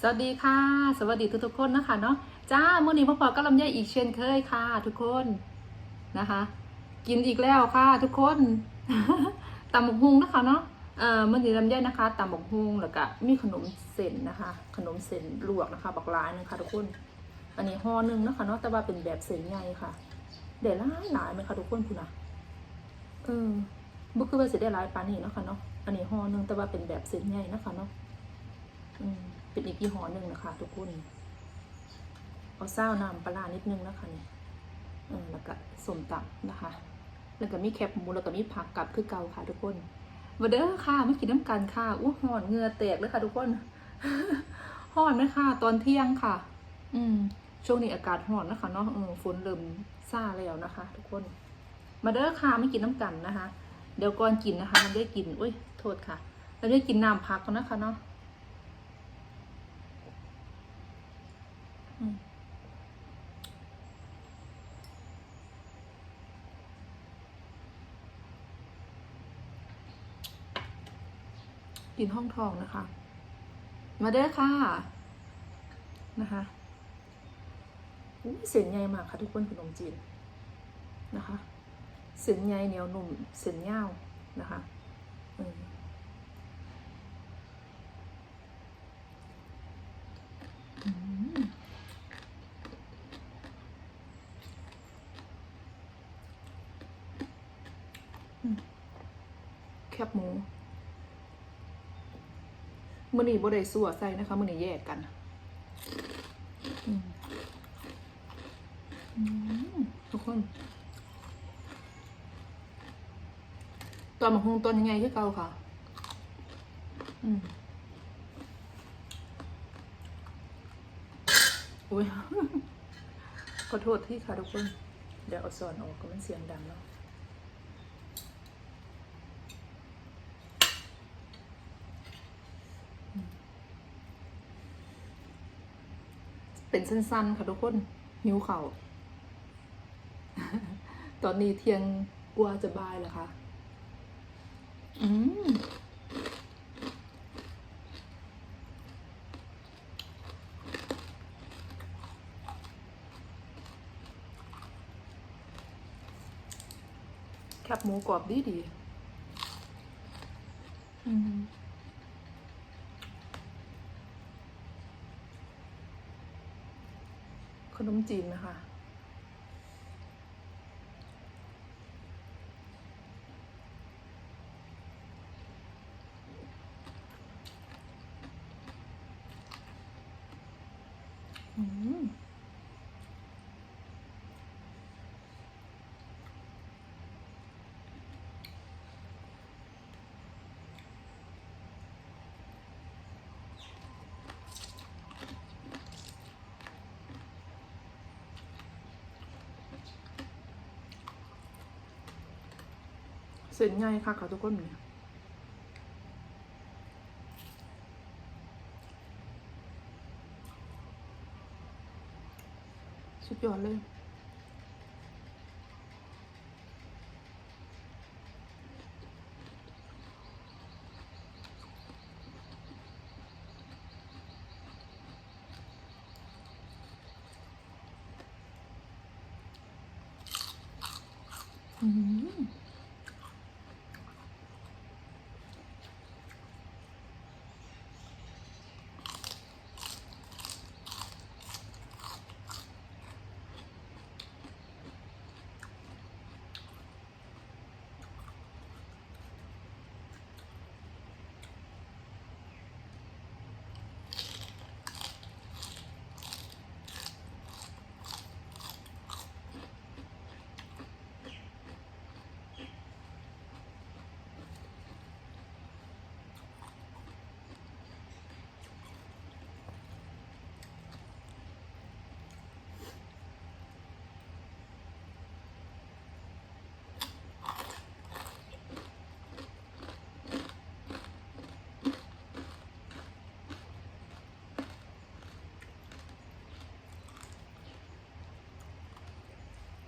สวัสดีค่ะ สวัสดีทุกๆคนนะคะเนาะจ้าเมื่อนี้พ่อพอก็ลำไยอีกเช่นเคยค่ะ ทุกคนนะคะ กินอีกแล้วค่ะ ทุกคนตำบกฮุงนะคะเนาะเอ่อมื่อนี้ลำไยนะคะตำบกฮุงแล้วก็มีขนมเส้นนะคะ ขนมเส้นลวกนะคะบักร้ายนึงค่ะทุกคน อันนี้ห่อหนึ่งนะคะเนาะแต่ว่าเป็นแบบเส้นใหญ่ค่ะเดี๋ยวหลายหลายไหมคะทุกคนคุณนะเออบุคือว่าเสได้หลายปานนี้นะคะเนาะอันนี้ห่อหนึ่งแต่ว่าเป็นแบบเส้นใหญ่นะคะเนาะอืม เป็นอีกยี่ห้อหนึ่งนะคะทุกคนเอาเศร้าน้ำปลาร้านิดนึงนะคะนี่แล้วก็สมตับนะคะ แล้วก็มีแคบหมูแล้วก็มีผักกับคือเกาค่ะทุกคนมาเด้อค่ะไม่กินน้ำกันค่ะอู้หอนเหงือแตกเลยค่ะ ทุกคนห่อนไหมค่ะตอนเที่ยงค่ะ อืมช่วงนี้อากาศห่อนนะคะเนาะฝนเริ่มซาแล้วนะคะ ทุกคน มาเด้อค่ะไม่กินน้ำกันนะคะ เดี๋ยวก่อนกินนะคะ มันได้กินอุ้ยโทษค่ะเราได้กินน้ำพักก่อนนะคะเนาะ อืม กินห้องทองนะคะ มาเด้อค่ะ นะคะอุ๊ยเส้นใหญ่มากค่ะทุกคนขนมจีนนะคะ เส้นใหญ่เหนียวนุ่ม เส้นยาวนะคะ อืม แคบหมูมือนี้บ่ได้สัวใส่นะคะมือนี้แยกกันทุกคน ตอนมะฮงต้นยังไงคือเก่าค่ะ อืมอุ้ยขอโทษที่ค่ะทุกคน เดี๋ยวเอาสอนออกก็มันเสียงดังเนาะ เป็น สั้นๆ ค่ะทุกคนหิวเขา่าตอนนี้เที่ยงกลัวจะบ่ายแล้วค่ะอืมแคบหมูกรอบดีดีๆอืม ขนม จีนนะคะ อืม เส้นใหญ่ค่ะเขาทุกคนเนี่ยสุดยอดเลย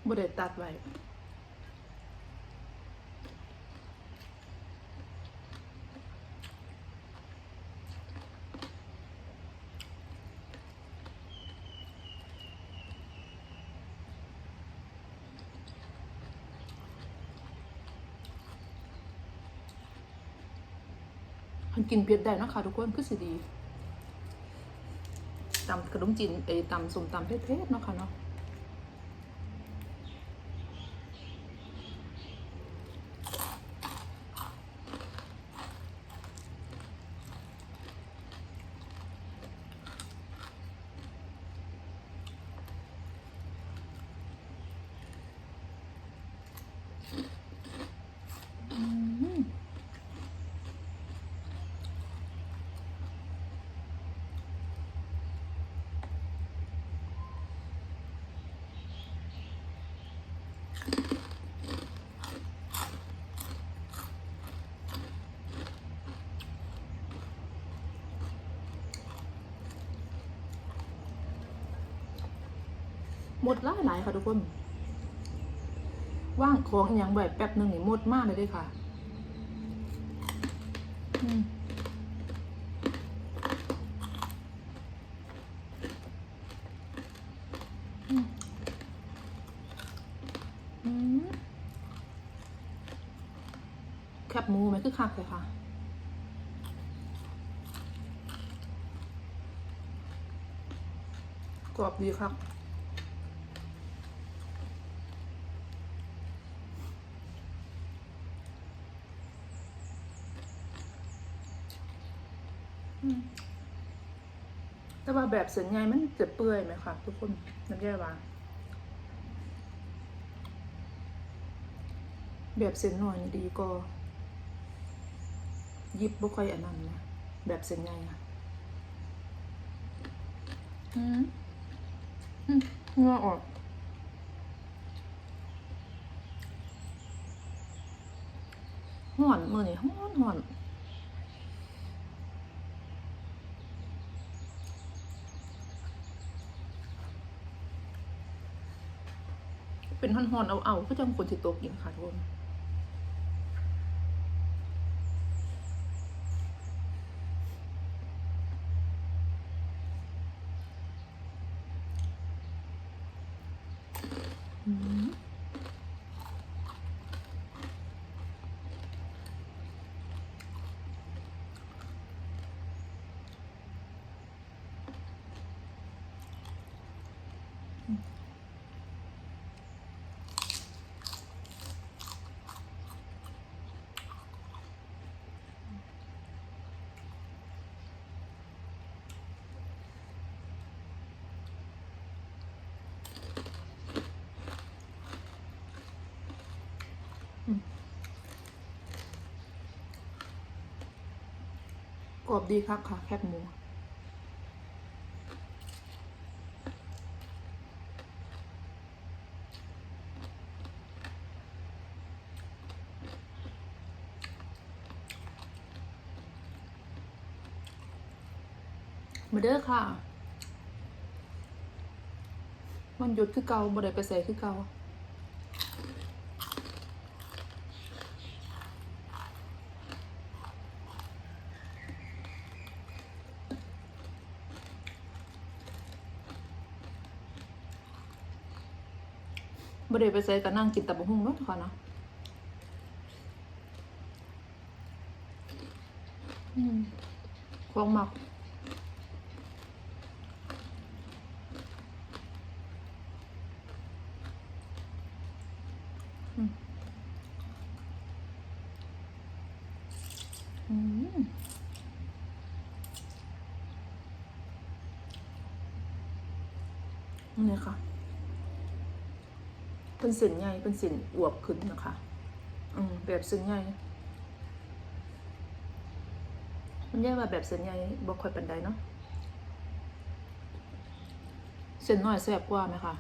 บ่ได้ตัดไว้ันกินเผ็ดได้นะคะทุกคนคือสิดีตำกระดุมจีนไอ้ตำสมตำเผ็ดๆเนาะค่ะเนาะ หมดลายหลายค่ะทุกคน ว่างของอย่างแบบแป๊บหนึ่งนี่หมดมากเลยด้วยค่ะ อืมอืมอืมแคบห มูไหมคือคักเลยค่ะกรอบดีครับแต่ว่าแบบเส้นใยมันจะเปื่อยไหมคะทุกคนน้ำแย่วาแบบเส้นหน่อยดีก็ ยิบบ่ค่อยอันนั้นนะแบบเส้นใยอะอืมอืมเหงื่อออกห่อนมือนี่ห่อนห่อนเป็นห่อนๆเอาๆก็จังคนสิโตกินค่ะทุกคน กรอบดีครับค่ะแคบหมูมาเด้อค่ะวันหยุดคือเกาบ่ได้ไปใส่คือเกา บ่ได้ไปใส่ก็นั่งกินตับกหุ่งเนาะทุกคนเนาะอืมของหมักอืมนี่ค่ะ เป็นเส้นใหญ่เป็นเส้นอวบขึ้นนะคะอืมแบบเส้นใหญ่มันแย่ว่าแบบเส้นใหญ่บ่ค่อยปันใดเนาะเส้นน้อยแซ่บกว่าไหมคะ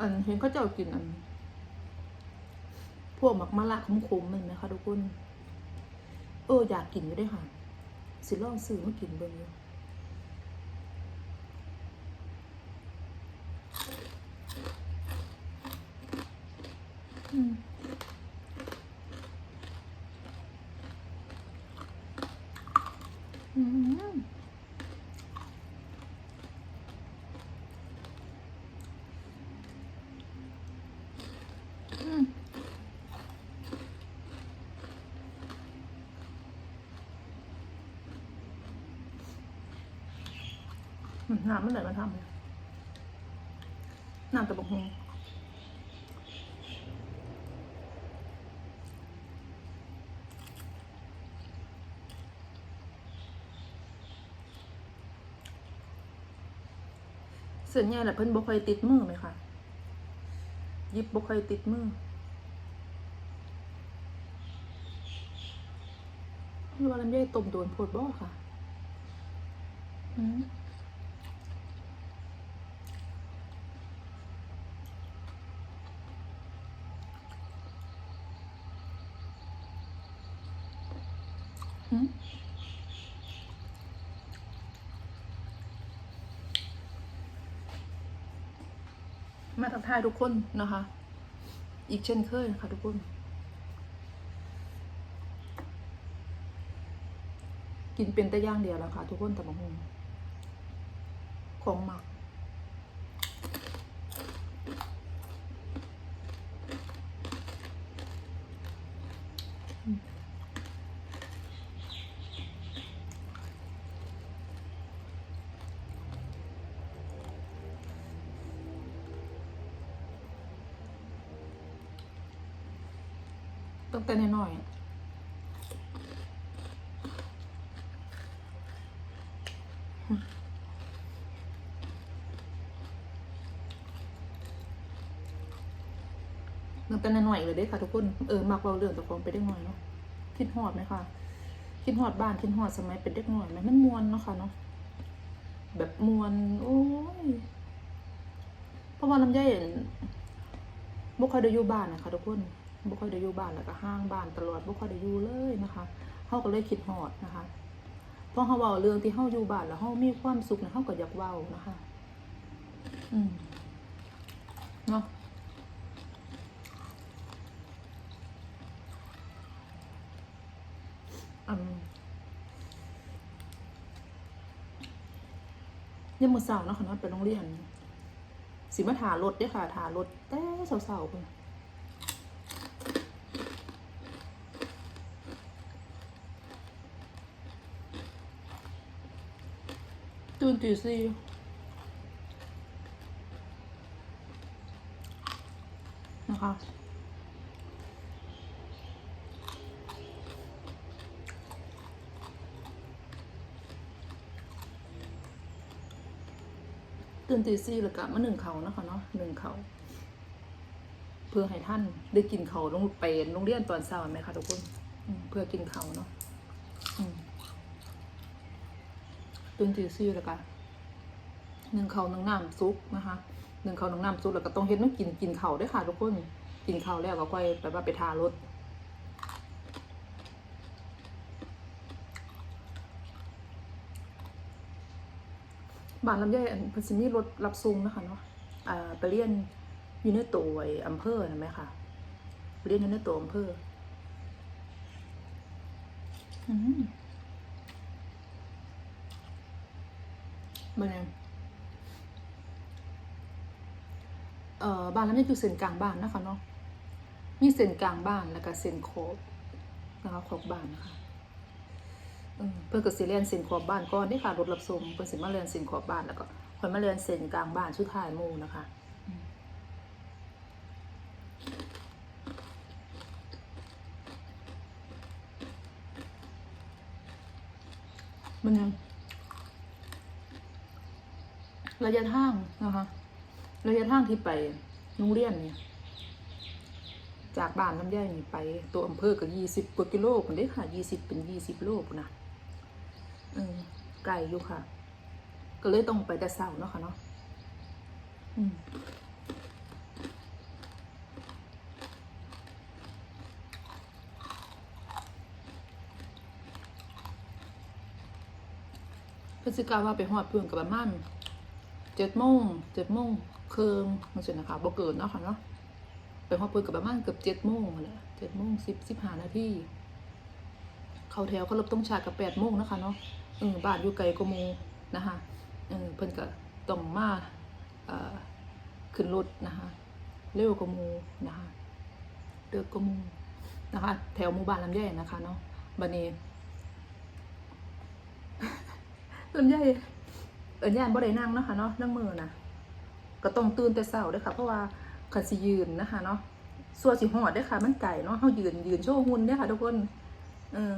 อันเห็นเขาเจ้ากินอัน พวกมักมะละขมๆนั่นไหมคะทุกคน เอออยากกินอยู่ได้วยค่ะ สิลองซื้อมากินเบิ่งอยู่อืมอืมอืมอืม น้ำมันไหลมาทำเลยน้ำตะบกฮงเส้นใหญ่แหละเพิ่นบ่ค่อยติดมือไหมคะยิบบ่ค่อยติดมือหรือว่าลำไยต้มโดนโพดบ่ค่ะ อืม มาทักทายทุกคนนะคะ อีกเช่นเคยค่ะทุกคน กินเป็นแต่ย่างเดียวแล้วค่ะ ทุกคนแต่บางงของหมัก ตั้งแต่น้อยเลยเด้ค่ะทุกคนเออมักเราเรื่องตะกองไปได้หน่อยเนาะคิดฮอดไหมคะคิดฮอดบ้านคิดฮอดสมัยเป็นเด็กน้อยไหมมันมวนเนาะค่ะเนาะแบบมวนโอ้ยเพราะว่าลำไยเห็นบ่ค่อยได้อยู่บ้านนะคะทุกคนบ่ค่อยได้อยู่บ้านแล้วก็ห้างบ้านตลอดบ่ค่อยได้อยู่เลยนะคะเฮาก็เลยคิดฮอดนะคะเพราะเฮาเว้าเรื่องที่เฮาอยู่บ้านแล้วเฮามีความสุขนะเฮาก็อยากเว้านะคะ อืมเนาะ อืมยังมือเช้าเนาะค่ะเนาะไปโรงเรียนสิมาถารถเด้อค่ะถารถแต่เสาๆเพิ่นตื่นตีสี่นะคะ นตีสี่แล้วก็มาหนึ่งเขานะคะเนาะหนึ่งเขาเพื่อให้ท่านได้กินเขาลงไปโรงเรียนตอนเช้าไหมคะทุกคนเพื่อกินเขาเนาะตื่นตีสี่แล้วก็หนึ่งเขาหนึ่งน้ำซุปนะคะหนึ่งเขาหนึ่งน้ำซุปแล้วก็ต้องเฮ็ดต้องกินกินเขาด้วยค่ะทุกคนกินเขาแล้วก็ค่อยแบบว่าไปทารถ บ้านลำไยอันพิ่นสิมีรถรับส่งนะคะเนาะอ่าไปเรียนอยู่ในตัวอำเภอนะไหมคะเรียนอยู่ในตัวอำเภออืมมาเนี่ยเอ่อบ้านลำไยอยู่เส้นกลางบ้านนะคะเนาะมีเส้นกลางบ้านแล้วก็เส้นขอบนะคะขอบบ้านนะคะ เพื่อนก็สิเรียนเส้นขอบบ้านก่อนเด้ค่ะรถรับส่งเพื่อนสิมาเรียนเส้นขอบบ้านแล้วก็ค่อยมาเรียนเส้นกลางบ้านสุดท้ายหมู่นะคะมันยังระยะทางนะคะระยะทางที่ไปโรงเรียนเนี่ย จากบ้านน้ำย่อยนี่ไป ตัวอำเภอก็ยี่สิบกว่ากิโลคนได้ค่ะยี่สิบเป็นยี่สิบโลพุ่นนะเออ ไก่อยู่ค่ะ ก็เลยต้องไปแต่เสาเนาะค่ะเนาะพฤศจิกาว่าไปหอดเพื่อนกับประมาณเจ็ดโมงเจ็ดโมงเคืองมันเสร็จนะคะบ่เกิดเนาะค่ะเนาะไปหอดเพื่อนกับประมาณเกือบเจ็ดโมงแหละเจ็ดโมงสิบสิบห้านาทีเขาแถวเขาลบต้องชากับแปดโมงนะคะเนาะ เออบ้านอยู่ไกลกว่าหมูนะคะเออเพิ่นก็ต้องมาเอ่อขึ้นรถนะคะเร็วกว่าหมูนะคะเดือกกว่าหมูนะคะแถวหมู่บ้านลำไยนะคะเนาะบันนี้ลำไยเอิญญาณบ่ได้นั่งเนาะคะเนาะนั่งมือนะก็ต้องตื่นแต่เช้าด้อค่ะ เพราะว่าขันสิยืนนะคะเนาะส่วนสิหอดด้อค่ะ มันไก่เนาะเฮายืนยืนโชว์หุ่นด้อค่ะทุกคน เออ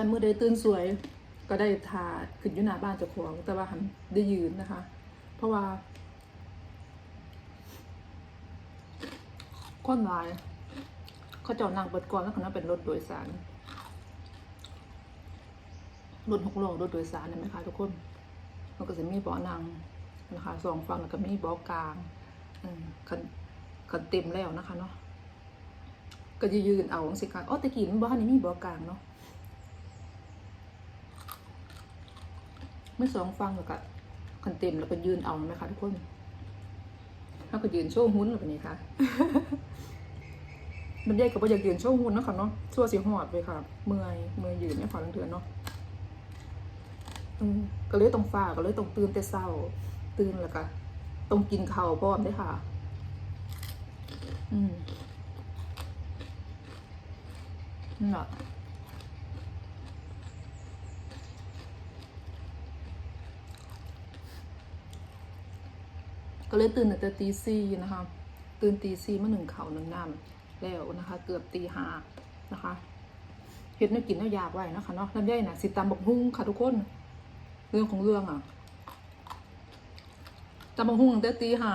คันมือได้ตื่นสวย ก็ได้ทาขึ้นอยู่หน้าบ้านเจ้าของ แต่ว่าหันได้ยืนนะคะ เพราะว่าคนหลาย เขาเจอดนั่งเปิดก่อนแล้วเขานั้นเป็นรถโดยสารรถหกล้อรถโดยสารเห็นไหมคะทุกคน มันก็จะมีเบาะนั่งนะคะสองฝั่งแล้วก็มีเบาะกลางอืมคันคันเต็มแล้วนะคะเนาะก็จะยืนเอาสิคะอ๋อตะกี้มันบ้านนี้มีเบาะกลางเนาะ ไม่สองฟังแล้วก็คันเต็มแล้วก็ยืนเอาไหมคะทุกคนถ้าก็ยืนโชว์หุ้นแบบนี้ค่ะมันแยกกับว่าอยากยืนโชว์หุ้นนะคะเนาะชั่วสีหอดไปค่ะ เมื่อยเมื่อยยืนไม่ขอลังเถือนเนาะก็เลยต้องฝ่าก็เลยต้องตื่นแต่เศร้า ตื่นแล้วก็ต้องกินข้าวพร้อมด้วยค่ะ อืมนั่นแหละ ก็เลยตื่นตั้งแต่ตีสี่นะคะ ตื่นตีสี่มาหนึ่งเขาหนึ่งน้ำแล้วนะคะ เกือบตีห้านะคะเฮ็ดแนวกินแนวยากไว้นะคะเนาะลำไยน่ะสิตำบกฮุ้งค่ะทุกคน เรื่องของเรื่องอะตำบกฮุ้งตั้งแต่ตีห้า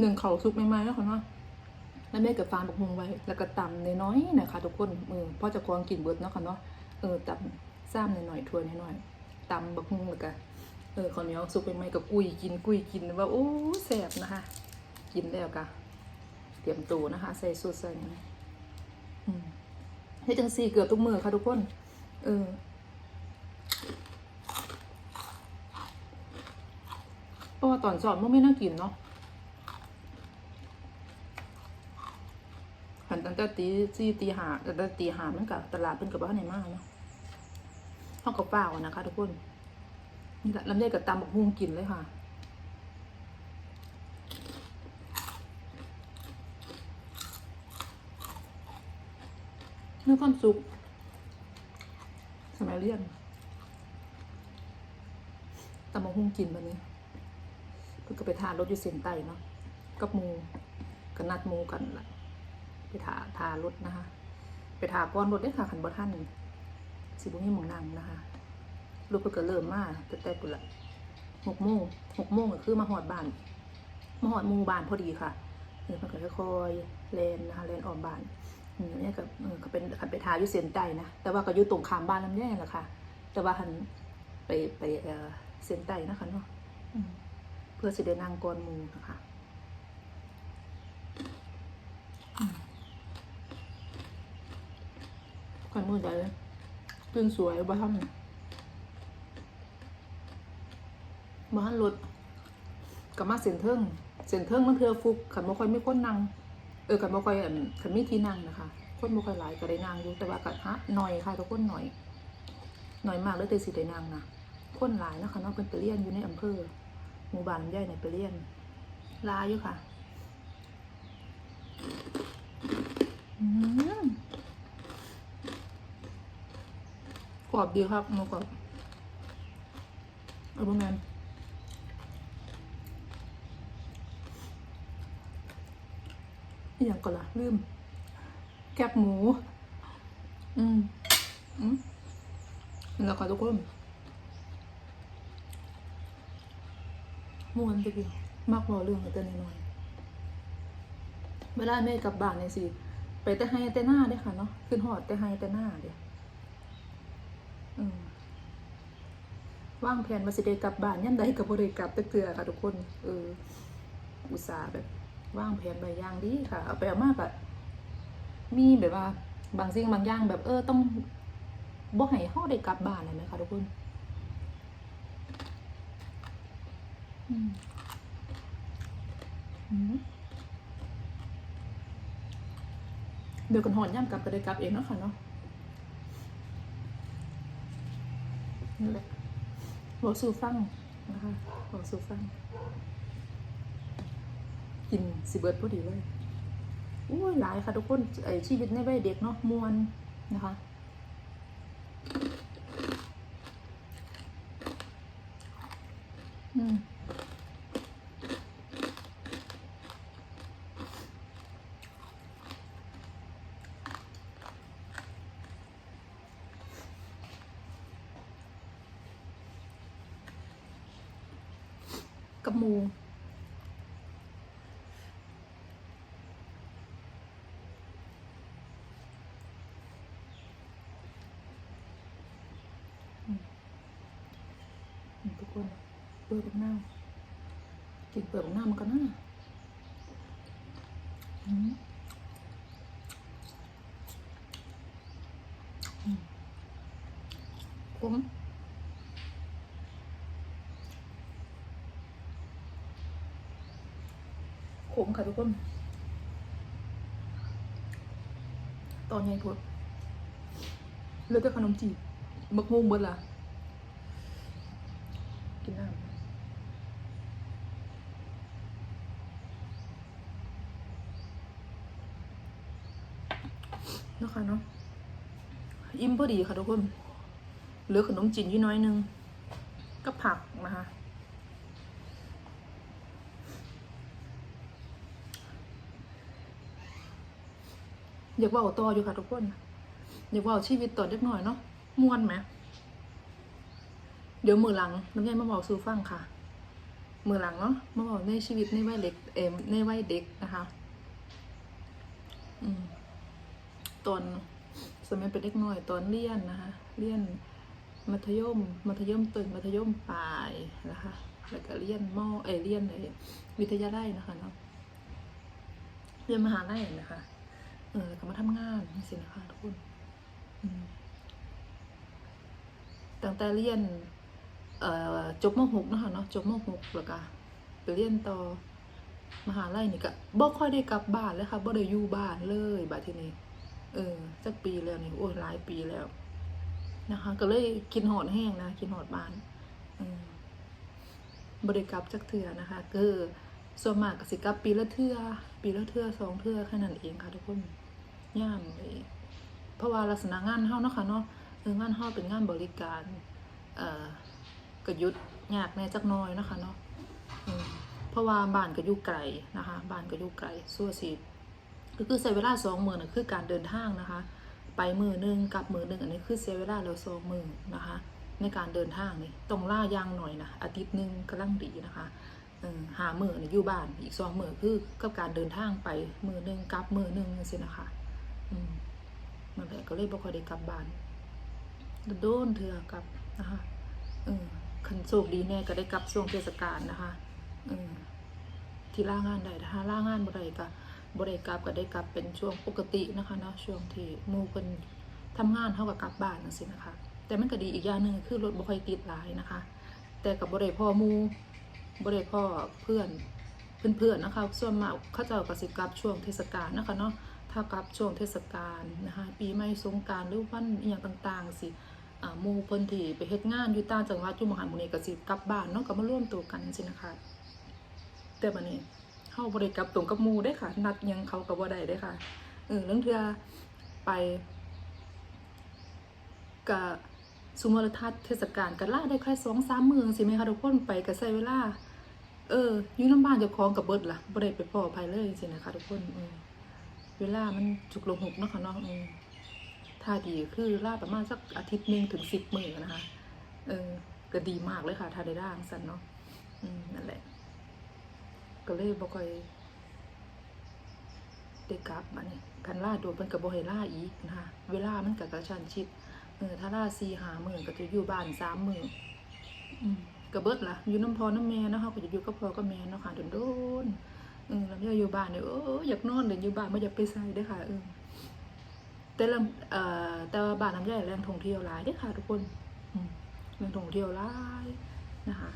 หนึ่งเขาสุกใหม่ๆแล้วค่ะเนาะแล้วแม่กับฟานบกฮุ้งไว้ แล้วก็ตำน้อยๆนะคะทุกคนเออพ่อจะกวางกินเบิดเนาะค่ะเนาะเออตำซ้ำหน่อยๆถ้วยน้อยๆตำบกฮุ้งแล้วก็ เออข้าวเหนียวสุกเป็นไหมกับกุ้ยกินกุ้ยกินว่าโอ้แสบนะคะ กินแล้วกะเตรียมตัวนะคะ ใส่สูตรใส่นี่อืมให้จังสี่เกือบทุกมือค่ะทุกคน เออเพราะว่าตอนสอนมันไม่น่ากินเนาะหันตั้งแต่ตีสี่ตีหาแต่ตีหามันกับตลาดเป็นกับบ้านไหนมากเนาะห้องกับเปล่านะคะทุกคน นี่แหละลำไยกับตำบักฮุงกินเลยค่ะนื้อความสุขสมัยเรียนตำบักฮุงกินแบบนี้ก็ไปทานรถอยู่เส้นใต้เนาะกับมูกันนัดมูกันละไปทาทารถนะคะ ไปทาก้อนรถได้ค่ะขันบ่ท่านสิบุมีหมองนังนะคะ ลูกเพิ่นก็เริ่มมาแต่แต่ปุ่นละหกโมงหกโมงก็คือมาหอดบ้านมาหอดหมู่บ้านพอดีค่ะเออมันก็ค่อยๆเลนนะคะเลนออมบ้านเนี่ยก็เออก็เป็นขันไปทาอยู่เส้นใต้นะแต่ว่าก็อยู่ตรงข้ามบ้านลำแย่แหละค่ะ แต่ว่าหันไปไปเออเส้นใต้นะคะเนาะอืมเพื่อสิได้นั่งก่อนหมูนะคะอืมก่อนมือใจเลยตื่นสวยบ้าน บ้านรถกับมาเซ็นเทิงเซ็นเทิงมันเทือฟุกขันบ่ค่อยไม่คนนั่งเออขันบ่ค่อยอันขันมีที่นั่งนะคะคนบ่ค่อยหลายก็ได้นั่งอยู่แต่ว่ากัฮะหน่อยค่ะทุกคนหน่อยหน่อยมากเลยแต่สิได้นั่งนะคนหลายนะคะเนอกเป็นไปเรียนอยู่ในอำเภอหมู่บ้านใหญ่ในไปเรียนลาอยู่ค่ะอืมกรอบดีครับหมูกรอบเอาประมา อหย่างก่อนละลืม แกบหมู อืมอืมแล้วก็ทุกคนมวนไปกินมากพอเรื่องแต่น้อยเวลาแม่กลับบ้านเนี่ยสิ ไปแต่ให้แต่หน้าเด้ค่ะเนาะขึ้นหอดแต่ให้แต่หน้าเด้ออืมว่างแผนมาสิได้กลับบ้านยันใดก็บ่ได้กลับจักเทื่อค่ะทุกคน เออ อุตส่าห์แบบ ว่างแผนใบย่างดีค่ะ เอาไปเอามากอะมีแบบว่า บางสิ่งบางอย่างแบบเออต้องบ่ให้เฮาได้กลับบ้านเลยไหมคะทุกคนอืมเดี๋ยวกันหอนย่ำกลับก็ได้กลับเองเนาะค่ะเนาะนั่นแหละบอกสู่ฟังนะคะบอกสู่ฟัง กินสิเบิร์ดพอดีเลยโอ้ยหลายค่ะทุกคนไอชีวิตในวัยเด็กเนาะมวนนะคะอืมกับหมู นี่ทุกคนเปลือกหน้า กินเปลือกหน้ามันก็น่าอืมอืมขมขมค่ะทุกคนตอนใหญ่พดเลือกแต่ขนมจีบมักม่วงเบิดล่ะ กินน้ำเนะคะเนาะอิ่มพอดีค่ะทุกคนเหลือขนมจีนอยู่น้อยหนึงก็ผักนะคะอยากว่าต่ออยู่ค่ะทุกคนอยากว่าชีวิตต่อเล็กน่อยเนาะม่วนไหมเดี๋ยวมือหลังน้ำยายมาบอกสู่ฟังค่ะ มือหลังเนาะมาบอกในชีวิตในวัยเด็กเอมในวัยเด็กนะคะ อืม ตอนสมัยเป็นเด็กน้อยตอนเรียนนะคะเรียนมัธยม มัธยมต้นมัธยมปลายนะคะแล้วก็เรียนมอเอเรียนไอวิทยาลัยนะคะเนาะเรียนมหาลัยนะคะเออแล้วก็มาทำงานสินะคะทุกคนตั้งแต่เรียนเอ่อจบม .6 นะคะเนาะจบม .6 แล้วก็ไปเรียนต่อมหาลัยนี่ก็บ่ค่อยได้กลับบ้านเลยค่ะบ่ได้อยู่บ้านเลยบัดทีนี้ เออสักปีแล้วนี่โอ้ยหลายปีแล้ว นะคะ ก็เลยกินหอดแห้งนะกินหอดบานอืมบ่ได้กลับจักเทื่อนะคะ คือส่วนมากกสิกับปีละเทื่อปีละเทื่อสองเทื่อแค่นั้นเองค่ะทุกคนย่ามเลยเพราะว่าลักษณะงานเฮาเนาะค่ะเนาะเอองานเฮาเป็นงานบริการ เอ่อก็หยุดยากแน่จักน้อยนะคะเนาะเพราะว่าบ้านก็อยู่ไกลนะคะบ้านก็อยู่ไกลสั่วสิ ก็คือใช้เวลาสองมือนะคือการเดินทางนะคะ ไปมือหนึ่งกลับมือหนึ่งอันนี้คือเสียเวลาเราสองมือนะคะ ในการเดินทางนี่ต้องล่ายางหน่อยนะอาทิตย์หนึ่งกำลังดีนะคะหามือนอยู่บ้านอีกสองมือคือกับการเดินทางไปมือหนึ่งกลับมือหนึ่งสินะคะอืมันแหละก็เลยบ่ค่อยได้กลับบ้านโดนเถื่อกลับนะคะเออคันโชคดีแน่ก็ได้กลับช่วงเทศกาลนะคะที่ล่างานได้ถ้าล่างานบ่ได้ก็ บ่ได้กลับก็ได้กลับเป็นช่วงปกตินะคะเนาะช่วงที่มูเพิ่นทำงานเท่ากับกลับบ้านจังซี่นะคะ แต่มันก็ดีอีกอย่างหนึ่งคือรถบ่ค่อยติดหลายนะคะ แต่กับบ่ได้พ่อมู่บ่ได้พ่อเพื่อนเพื่อนๆนะคะ ส่วนมากเขาจ้าก็สิกลับช่วงเทศกาลนะคะเนาะถ้ากลับช่วงเทศกาลนะคะ ปีใหม่สงกรานต์หรือวันอย่างต่างๆสิมูเพิ่นที่ไปเฮ็ดงานอยู่ต่างจังหวัดอยู่มหาหมู่นี้ก็สิกลับบ้านเนาะก็มาร่วมตัวกันสินะคะ แต่บัดนี้ เฮาบ่ได้กลับตรงกับมู่เด้ค่ะ นัดยังเขาก็บ่ได้เด้ค่ะเออเรื่องเทือไปก็สุมรทัศน์เทศกาลก็ลาได้แค่2-3มื้อสิแม่ค่ะทุกคนไปก็ใช้เวล่าเออยู่นำบ้านเจ้าของก็เบิร์ดล่ะบ่ได้ไปพ้อไผเลยสินะคะทุกคนอืมเวลามันฉุกละหุกนะคะเนาะอืมถ้าดีคือล่าประมาณสักอาทิตย์หนึ่งถึงสิบมื้อนะคะ เออก็ดีมากเลยค่ะถ้าได้ร่างสันเนาะอืมนั่นแหละ ก็เลยบ่ค่อยได้กลับมานี่คันล่าโดนเพิ่นก็บ่ให้ล่าอีกนะคะเวลามันก็กระชันชิดเออถ้าล่า4 5มื้อก็จะอยู่บ้าน3มื้ออืมกระเบิดล่ะ อยู่น้ำพอน้ำแม่นะเขาก็จะอยู่กับพ่อกับแม่นะคะโดนๆเออแล้วอยู่บ้านเนี่ยโอ้อยากนอนเลยอยู่บ้านไม่อยากไปใส่ด้ค่ะเออแต่ละเอ่อแต่ว่าบ้านน้ำใหญ่แรงท่องเที่ยวหลายเด้อค่ะทุกคนแรงท่องเที่ยวหลายนะคะ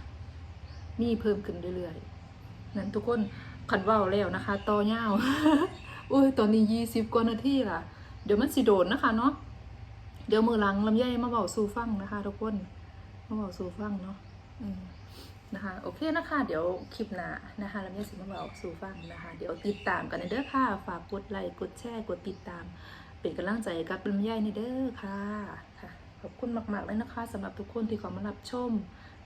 มีเพิ่มขึ้นเรื่อยๆ นั้นทุกคนขันว่าวแล้วนะคะต่อยาวอุ้ยตอนนี้ยี่สิบกว่านาทีล่ะ เดี๋ยวมันสิโดนนะคะเนาะเดี๋ยวมือหลังลำไยมาเบาสู่ฟังนะคะ ทุกคนมาเบาสู่ฟังเนาะนะคะโอเคนะคะเดี๋ยวคลิปหน้านะคะลำไยสิมาเบาสู่ฟังนะคะ เดี๋ยวติดตามกันในเด้อค่ะฝากกดไลค์กดแชร์กดติดตาม เป็นกำลังใจกับลำไยในเด้อค่ะค่ะ ขอบคุณมากๆเลยนะคะสำหรับทุกคนที่เข้ามารับชม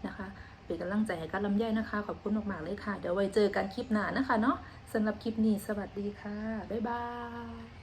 นะคะ เป็นกำลังใจให้กับลำไยนะคะ ขอบคุณมากๆเลยค่ะ เดี๋ยวไว้เจอกันคลิปหน้านะคะเนาะสำหรับคลิปนี้สวัสดีค่ะ บ๊ายบาย